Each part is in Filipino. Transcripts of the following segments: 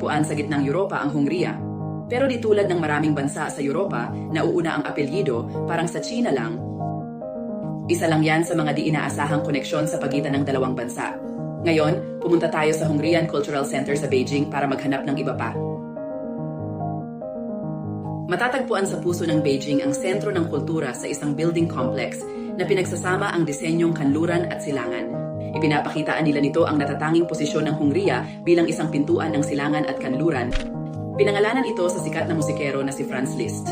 matatagpuan sa gitnang Europa ang Hungria. Pero di tulad ng maraming bansa sa Europa, nauuna ang apelyido, parang sa China lang. Isa lang yan sa mga di inaasahang koneksyon sa pagitan ng dalawang bansa. Ngayon, pumunta tayo sa Hungarian Cultural Center sa Beijing para maghanap ng iba pa. Matatagpuan sa puso ng Beijing ang sentro ng kultura sa isang building complex na pinagsasama ang disenyong kanluran at silangan. Ipinapakitaan nila nito ang natatanging posisyon ng Hungria bilang isang pintuan ng silangan at kanluran. Pinangalanan ito sa sikat na musikero na si Franz Liszt.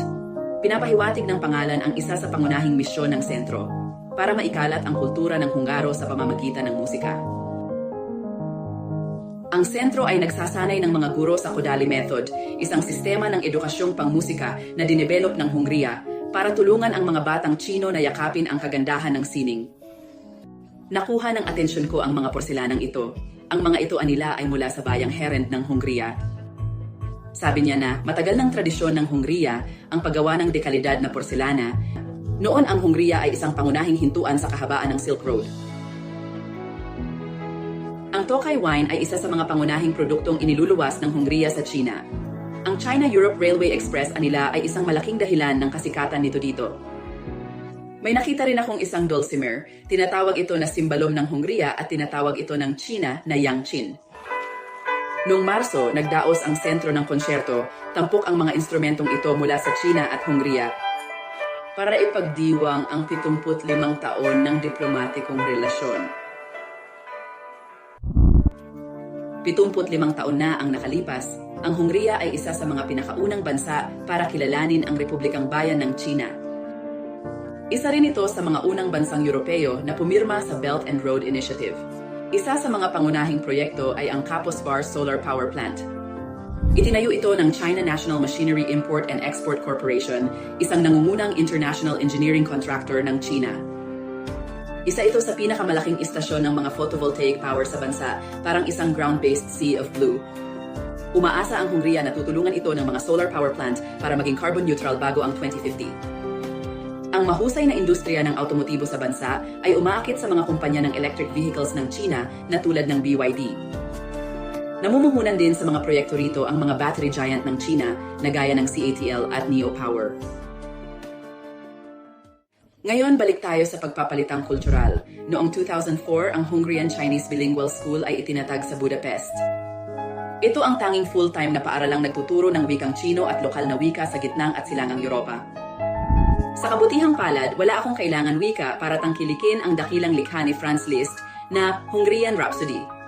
Pinapahiwatig ng pangalan ang isa sa pangunahing misyon ng sentro para maikalat ang kultura ng Hungaro sa pamamagitan ng musika. Ang sentro ay nagsasanay ng mga guro sa Kodali Method, isang sistema ng edukasyong pangmusika na dinevelop ng Hungria para tulungan ang mga batang Chino na yakapin ang kagandahan ng sining. Nakuha ng atensyon ko ang mga porselanang ito. Ang mga ito anila ay mula sa bayang Herend ng Hungria. Sabi niya na matagal ng tradisyon ng Hungria ang paggawa ng dekalidad na porselana. Noon ang Hungria ay isang pangunahing hintuan sa kahabaan ng Silk Road. Ang Tokay wine ay isa sa mga pangunahing produktong iniluluwas ng Hungria sa China. Ang China-Europe Railway Express anila ay isang malaking dahilan ng kasikatan nito dito. May nakita rin akong isang dulcimer. Tinatawag ito na simbalom ng Hungria at tinatawag ito ng China na Yangqin. Noong Marso, nagdaos ang sentro ng konsyerto, tampok ang mga instrumentong ito mula sa China at Hungria para ipagdiwang ang 75 taon ng diplomatikong relasyon. 75 taon na ang nakalipas, ang Hungria ay isa sa mga pinakaunang bansa para kilalanin ang Republikang Bayan ng China. Isa rin ito sa mga unang bansang Europeo na pumirma sa Belt and Road Initiative. Isa sa mga pangunahing proyekto ay ang Kapos Bar Solar Power Plant. Itinayo ito ng China National Machinery Import and Export Corporation, isang nangungunang international engineering contractor ng China. Isa ito sa pinakamalaking istasyon ng mga photovoltaic power sa bansa, parang isang ground-based sea of blue. Umaasa ang Hungria na tutulungan ito ng mga solar power plant para maging carbon neutral bago ang 2050. Ang mahusay na industriya ng automotibo sa bansa ay umaakit sa mga kumpanya ng electric vehicles ng China na tulad ng BYD. Namumuhunan din sa mga proyekto rito ang mga battery giant ng China na gaya ng CATL at NEO Power. Ngayon, balik tayo sa pagpapalitang kultural. Noong 2004, ang Hungarian Chinese Bilingual School ay itinatag sa Budapest. Ito ang tanging full-time na paaralang nagtuturo ng wikang Chino at lokal na wika sa gitnang at silangang Europa. Sa kabutihang palad, wala akong kailangan wika para tangkilikin ang dakilang likha ni Franz Liszt na Hungarian Rhapsody